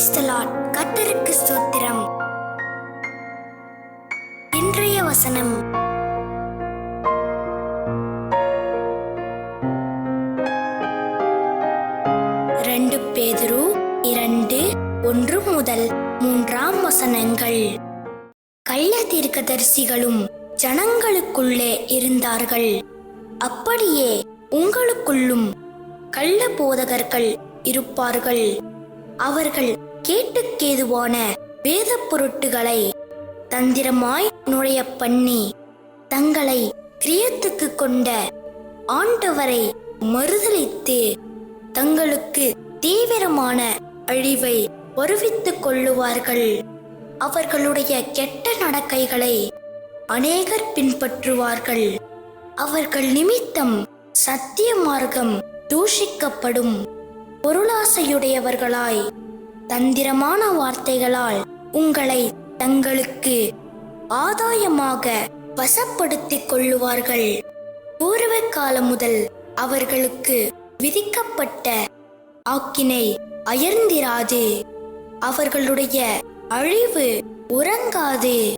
Praise the ஸ்தோத்திரம். இன்றைய வசனம். ரெண்டு பேதுரு இரண்டு ஒன்று முதல் மூன்றாம் வசனங்கள். கள்ள தீர்க்கதரிசிகளும் ஜனங்களுக்குள்ளே இருந்தார்கள். அப்படியே உங்களுக்குள்ளும் கள்ள போதகர்கள் இருப்பார்கள். அவர்கள் கேட்டுக்கேதுவான வேத பொருட்டுகளை தந்திரமாய் நுழைய பண்ணி தங்களை கிரியத்துக்கு கொண்ட ஆண்டவரை மறுதலித்து தங்களுக்கு தீவிரமான அழிவை வருவித்துக் கொள்ளுவார்கள். அவர்களுடைய கெட்ட நடக்கைகளை அநேகர் பின்பற்றுவார்கள். அவர்கள் நிமித்தம் சத்திய மார்க்கம் தூஷிக்கப்படும் பொருளாசையுடையவர்களாய் தந்திரமான வார்த்தைகளால் உங்களை தங்களுக்கு ஆதாயமாக வசப்படுத்திக் கொள்ளுவார்கள். பூர்வ காலம் முதல் அவர்களுக்கு விதிக்கப்பட்ட ஆக்கினை அயர்ந்திராது. அவர்களுடைய அழிவு உறங்காது.